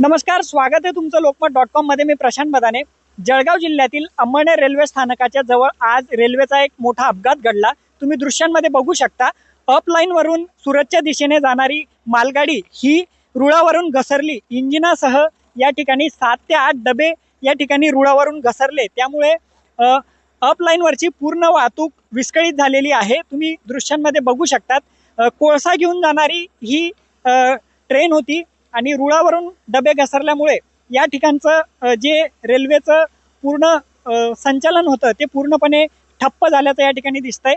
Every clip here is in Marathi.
नमस्कार स्वागत आहे तुमचं लोकमत डॉट कॉममध्ये मी प्रशांत बदाने जळगाव जिल्ह्यातील अंमळनेर रेल्वे स्थानकाच्या जवळ आज रेल्वेचा एक मोठा अपघात घडला. तुम्ही दृश्यांमध्ये बघू शकता अपलाईनवरून सुरतच्या दिशेने जाणारी मालगाडी ही रुळावरून घसरली. इंजिनासह या ठिकाणी सात ते आठ डबे या ठिकाणी रुळावरून घसरले. त्यामुळे अपलाईनवरची पूर्ण वाहतूक विस्कळीत झालेली आहे. तुम्ही दृश्यांमध्ये बघू शकतात कोळसा घेऊन जाणारी ही ट्रेन होती. आणि रुळावरून डबे घसरल्यामुळे या ठिकाणचं जे रेल्वेचं पूर्ण संचालन होतं ते पूर्णपणे ठप्प झाल्याचं या ठिकाणी दिसतंय.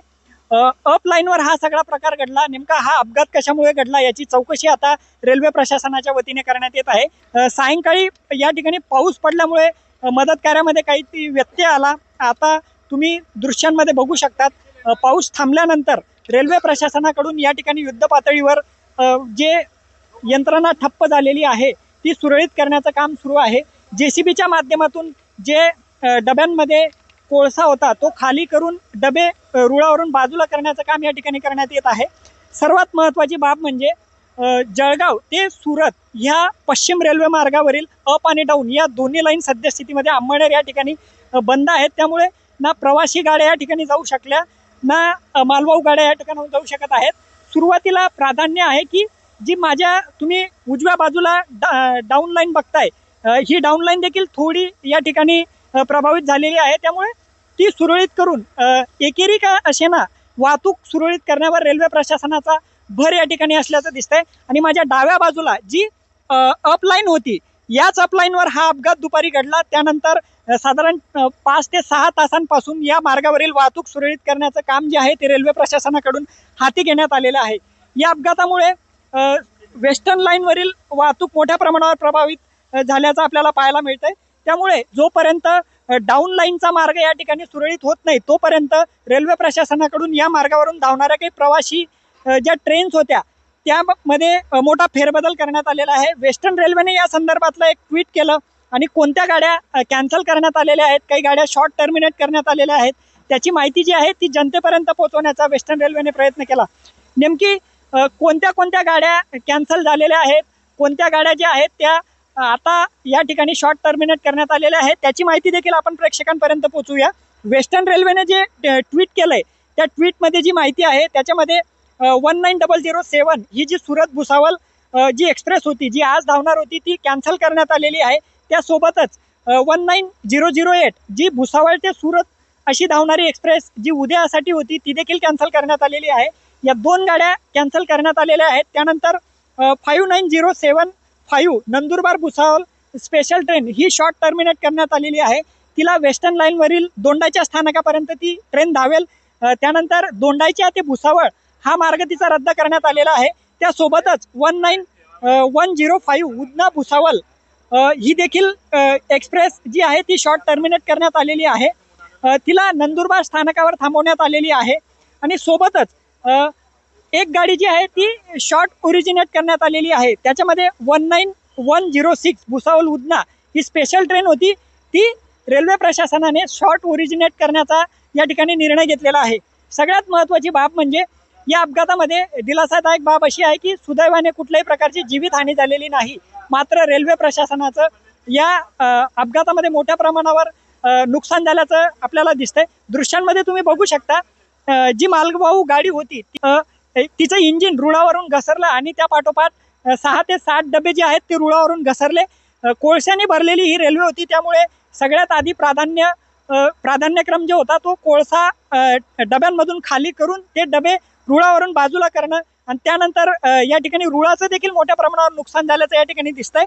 अ, अप लाईनवर हा सगळा प्रकार घडला. नेमका हा अपघात कशामुळे घडला याची चौकशी आता रेल्वे प्रशासनाच्या वतीने करण्यात येत आहे. सायंकाळी या ठिकाणी पाऊस पडल्यामुळे मदत कार्यामध्ये काही व्यत्यय आला. आता तुम्ही दृश्यांमध्ये बघू शकतात पाऊस थांबल्यानंतर रेल्वे प्रशासनाकडून या ठिकाणी युद्ध पातळीवर जे यंत्रणा ठप्प झालेली आहे. ती सुरळीत करण्याचं काम सुरू आहे. जे सी बीच्या माध्यमातून जे डब्यांमध्ये कोळसा होता तो खाली करून डबे रुळावरून बाजूला करण्याचं काम या ठिकाणी करण्यात येत आहे. सर्वात महत्त्वाची बाब म्हणजे जळगाव ते सुरत ह्या पश्चिम रेल्वे मार्गावरील अप आणि डाऊन या दोन्ही लाईन सद्यस्थितीमध्ये अंमळनेर या ठिकाणी बंद आहेत. त्यामुळे ना प्रवासी गाड्या या ठिकाणी जाऊ शकल्या ना मालवाहू गाड्या या ठिकाणी जाऊ शकत आहेत. सुरुवातीला प्राधान्य आहे की जी माझ्या तुम्ही उजव्या बाजूला डा डाऊन लाईन बघताय ही डाऊन लाईन देखील थोडी या ठिकाणी प्रभावित झालेली आहे. त्यामुळे ती सुरळीत करून एकेरी का असे ना वाहतूक सुरळीत करण्यावर रेल्वे प्रशासनाचा भर या ठिकाणी असल्याचं दिसतंय. आणि माझ्या डाव्या बाजूला जी अपलाईन होती याच अपलाईनवर हा अपघात दुपारी घडला. त्यानंतर साधारण पाच ते सहा तासांपासून या मार्गावरील वाहतूक सुरळीत करण्याचं काम जे आहे ते रेल्वे प्रशासनाकडून हाती घेण्यात आलेलं आहे. या अपघातामुळे वेस्टर्न लाईनवरील वाहतूक मोठ्या प्रमाणावर प्रभावित झाल्याचं आपल्याला पाहायला मिळतंय. त्यामुळे जोपर्यंत डाऊन लाईनचा मार्ग या ठिकाणी सुरळीत होत नाही तोपर्यंत रेल्वे प्रशासनाकडून या मार्गावरून धावणाऱ्या काही प्रवासी ज्या ट्रेन्स होत्या त्यामध्ये मोठा फेरबदल करण्यात आलेला आहे. वेस्टर्न रेल्वेने या संदर्भातलं एक ट्विट केलं आणि कोणत्या गाड्या कॅन्सल करण्यात आलेल्या आहेत काही गाड्या शॉर्ट टर्मिनेट करण्यात आलेल्या आहेत त्याची माहिती जी आहे ती जनतेपर्यंत पोहोचवण्याचा वेस्टर्न रेल्वेने प्रयत्न केला. नेमकी कोणत्या कोणत्या गाड्या कॅन्सल झालेल्या आहेत कोणत्या गाड्या ज्या आहेत त्या आता या ठिकाणी शॉर्ट टर्मिनेट करण्यात आलेल्या आहेत. त्याची माहिती देखील आपण प्रेक्षकांपर्यंत पोहोचूया वेस्टर्न रेल्वेने जे ट्विट केलंय त्या ट्विटमध्ये जी माहिती आहे त्याच्यामध्ये one nine double zero seven ही जी सुरत भुसावल जी एक्सप्रेस होती जी आज धावणार होती ती कॅन्सल करण्यात आलेली आहे. त्यासोबतच one nine zero zero eight जी भुसावळ ते सुरत अशी धावणारी एक्सप्रेस जी उद्यासाठी होती ती देखील कॅन्सल करण्यात आलेली आहे. या दोन गाड्या कॅन्सल करण्यात आलेल्या आहेत. त्यानंतर five nine zero seven five Nandurbar Bhusawal special train ही शॉर्ट टर्मिनेट करण्यात आलेली आहे. तिला वेस्टर्न लाईनवरील दोंडाच्या स्थानकापर्यंत ती ट्रेन धावेल. त्यानंतर दोंडाच्या ते भुसावळ हा मार्ग तिचा रद्द करण्यात आलेला आहे. त्यासोबतच one nine one zero five Udhna Bhusawal ही देखील एक्सप्रेस जी आहे ती शॉर्ट टर्मिनेट करण्यात आलेली आहे. तिला नंदुरबार स्थानकावर थांबवण्यात आलेली आहे. आणि सोबतच एक गाडी जी आहे ती शॉर्ट ओरिजिनेट करण्यात आलेली आहे. त्याच्यामध्ये one nine one zero six Bhusawal Udhna ही स्पेशल ट्रेन होती. ती रेल्वे प्रशासनाने शॉर्ट ओरिजिनेट करण्याचा या ठिकाणी निर्णय घेतलेला आहे. सगळ्यात महत्त्वाची बाब म्हणजे या अपघातामध्ये दिलासादायक बाब अशी आहे की सुदैवाने कुठल्याही प्रकारची जीवितहानी झालेली नाही. मात्र रेल्वे प्रशासनाचं या अपघातामध्ये मोठ्या प्रमाणावर नुकसान झाल्याचं आपल्याला दिसतंय. दृश्यांमध्ये तुम्ही बघू शकता जी मालवाहू गाडी होती तिचं इंजिन रुळावरून घसरलं आणि त्या पाठोपाठ सहा ते सात डबे जे आहेत ते रुळावरून घसरले. कोळशाने भरलेली ही रेल्वे होती त्यामुळे सगळ्यात आधी प्राधान्य प्राधान्यक्रम जो होता तो कोळसा डब्यांमधून खाली करून ते डबे रुळावरून बाजूला करणं आणि त्यानंतर या ठिकाणी रुळाचं देखील मोठ्या प्रमाणावर नुकसान झाल्याचं या ठिकाणी दिसतंय.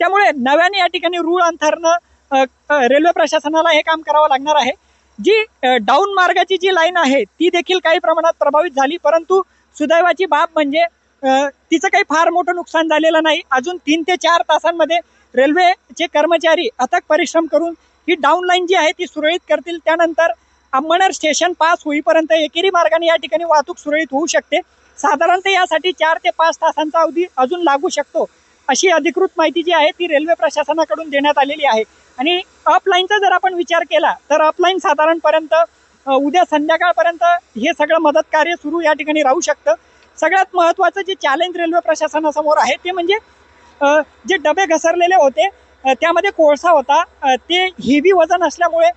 त्यामुळे नव्याने या ठिकाणी रुळ अंथरणं रेल्वे प्रशासनाला हे काम करावं लागणार आहे. जी डाऊन मार्गाची जी लाईन आहे ती देखील काही प्रमाणात प्रभावित झाली. परंतु सुदैवाची बाब म्हणजे तिचं काही फार मोठं नुकसान झालेलं नाही. अजून तीन ते चार तासांमध्ये रेल्वेचे कर्मचारी अथक परिश्रम करून ही डाऊन लाईन जी आहे ती सुरळीत करतील. त्यानंतर अंबणर स्टेशन पास होईपर्यंत एकेरी मार्गाने या ठिकाणी वाहतूक सुरळीत होऊ शकते. साधारणतः यासाठी चार ते पाच तासांचा अवधी अजून लागू शकतो. अशी अधिकृत माहिती जी आहे ती रेल्वे प्रशासनाकडून देण्यात आलेली आहे. आणि अपलाईनचा जर आपण विचार केला तर अपलाईन साधारणपर्यंत उद्या संध्याकाळपर्यंत हे सगळं मदत कार्य सुरू या ठिकाणी राहू शकतं. सगळ्यात महत्त्वाचं जे चॅलेंज रेल्वे प्रशासनासमोर आहे ते म्हणजे जे डबे घसरलेले होते त्यामध्ये कोळसा होता. ते हेवी वजन असल्यामुळे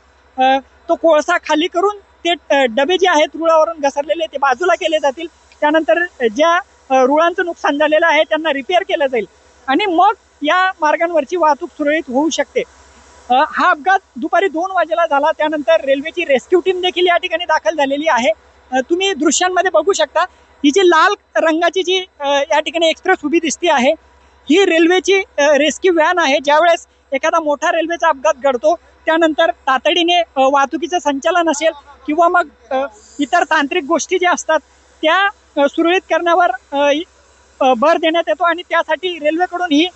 तो कोळसा खाली करून ते डबे जे आहेत रुळावरून घसरलेले ते बाजूला केले जातील. त्यानंतर ज्या रुळांचं नुकसान झालेलं आहे त्यांना रिपेअर केलं जाईल. आणि मग या मार्गांवरची वाहतूक सुरळीत होऊ शकते. हा अपघात दुपारी दोन वाजेला झाला. त्यानंतर रेल्वेची रेस्क्यू टीम देखील या ठिकाणी दाखल झालेली आहे. तुम्ही दृश्यांमध्ये बघू शकता ही जी लाल रंगाची जी या ठिकाणी एक्सप्रेस उभी दिसते आहे ही रेल्वेची रेस्क्यू व्हॅन आहे. ज्यावेळेस एखादा मोठा रेल्वेचा अपघात घडतो त्यानंतर तातडीने वाहतुकीचं संचालन असेल किंवा मग इतर तांत्रिक गोष्टी ज्या असतात त्या सुरळीत करण्यावर भर देण्यात येतो आणि त्यासाठी रेल्वेकडून ही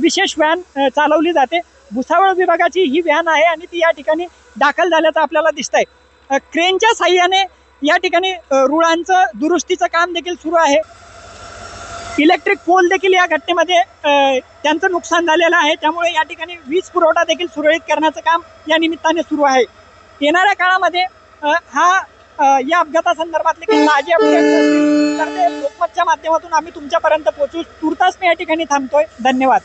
विशेष व्हॅन चालवली जाते. भुसावळ विभागाची ही व्हॅन आहे आणि ती या ठिकाणी दाखल झाल्याचं आपल्याला दिसत आहे क्रेनच्या साह्याने या ठिकाणी रुळांचं दुरुस्तीचं काम देखील सुरू आहे. इलेक्ट्रिक पोल देखील या घटनेमध्ये त्यांचं नुकसान झालेलं आहे. त्यामुळे या ठिकाणी वीज पुरवठा देखील सुरळीत करण्याचं काम या निमित्ताने सुरू आहे. येणाऱ्या काळामध्ये हा या अपघातासंदर्भातले काही ताजे अपडेट्स असतील तर ते लोकमतच्या माध्यमातून आम्ही तुमच्यापर्यंत पोहोचू. तुर्तास मी या ठिकाणी थांबतोय. धन्यवाद.